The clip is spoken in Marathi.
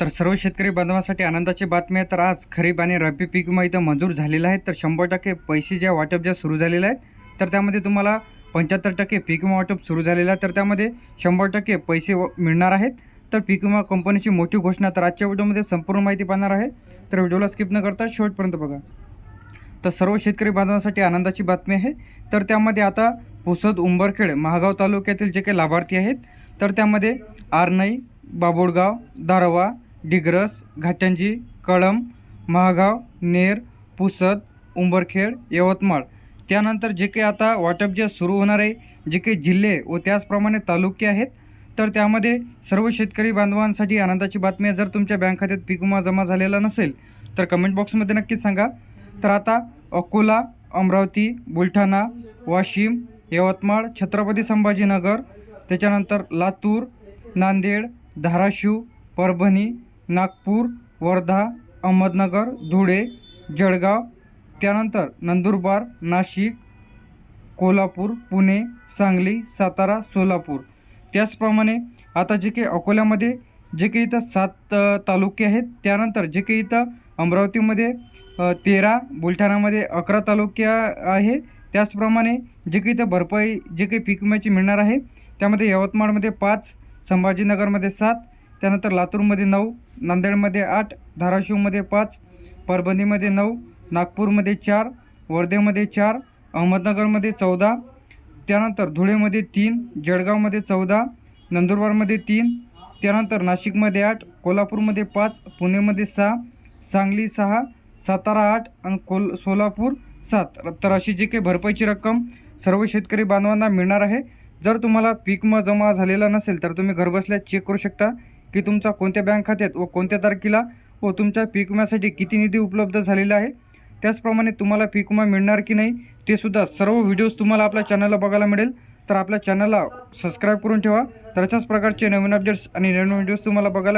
तर सर्व शेतकरी बांधवांसाठी आनंदाची बातमी आहे. तर आज खरीप आणि रब्बी पीक विमा इथं मंजूर झालेला आहे. तर शंभर टक्के पैसे ज्या वाटप ज्या सुरू झालेल्या आहेत तर त्यामध्ये तुम्हाला पंच्याहत्तर टक्के पीक विमा वाटप सुरू झालेलं आहे. तर त्यामध्ये शंभर टक्के पैसे व- मिळणार आहेत. तर पीक विमा कंपनीची मोठी घोषणा तर आजच्या व्हिडिओमध्ये संपूर्ण माहिती पाहणार आहे. तर व्हिडिओला स्किप न करता शेवटपर्यंत बघा. तर सर्व शेतकरी बांधवांसाठी आनंदाची बातमी आहे. तर त्यामध्ये आता पुसद उंबरखेड महागाव तालुक्यातील जे काही लाभार्थी आहेत तर त्यामध्ये आरनई बाबुडगाव दारवा डिग्रस घाटंजी कळम महागाव नेर पुसद उंबरखेड यवतमाळ. त्यानंतर जे काही आता वाटप जे सुरू होणार आहे जे काही जिल्हे व त्याचप्रमाणे तालुके आहेत तर त्यामध्ये सर्व शेतकरी बांधवांसाठी आनंदाची बातमी आहे. जर तुमच्या बँक खात्यात पीक विमा जमा झालेला नसेल तर कमेंट बॉक्समध्ये नक्कीच सांगा. तर आता अकोला अमरावती बुलढाणा वाशिम यवतमाळ छत्रपती संभाजीनगर त्याच्यानंतर लातूर नांदेड धाराशिव परभणी नागपूर वर्धा अहमदनगर धुळे जळगाव त्यानंतर नंदुरबार नाशिक कोल्हापूर पुणे सांगली सातारा सोलापूर. त्याचप्रमाणे आता जे काही अकोल्यामध्ये जे काही इथं सात तालुके आहेत त्यानंतर जे काही इथं अमरावतीमध्ये तेरा बुलढाणामध्ये अकरा तालुके आहे. त्याचप्रमाणे जे काही इथं भरपाई जे काही पीक विम्याची मिळणार आहे त्यामध्ये यवतमाळमध्ये पाच संभाजीनगरमध्ये सात त्यानंतर लातूरमध्ये नऊ नांदेडमध्ये आठ धाराशिवमध्ये पाच परभणीमध्ये नऊ नागपूरमध्ये चार वर्धेमध्ये चार अहमदनगरमध्ये चौदा त्यानंतर धुळेमध्ये तीन जळगावमध्ये चौदा नंदुरबारमध्ये तीन त्यानंतर नाशिकमध्ये आठ कोल्हापूरमध्ये पाच पुणेमध्ये सहा सांगली सहा सातारा आठ आणि कोल सोलापूर सात. तर अशी जी काही भरपाईची रक्कम सर्व शेतकरी बांधवांना मिळणार आहे. जर तुम्हाला पीक म जमा झालेला नसेल तर तुम्ही घरबसल्या चेक करू शकता. की तुमचा कोणत्या बँक खात्यात व कोणत्या तारखेला व तुमच्या पीक विम्यासाठी किती निधी उपलब्ध झालेला आहे? त्याचप्रमाणे तुम्हाला पीक विमा मिळणार की नाही ते सुद्धा सर्व व्हिडिओज तुम्हाला आपल्या चॅनलला बघायला मिळेल. तर आपल्या चॅनलला सबस्क्राईब करून ठेवा. तर अशाच प्रकारचे नवीन अपडेट्स आणि नवीन व्हिडिओज तुम्हाला बघायला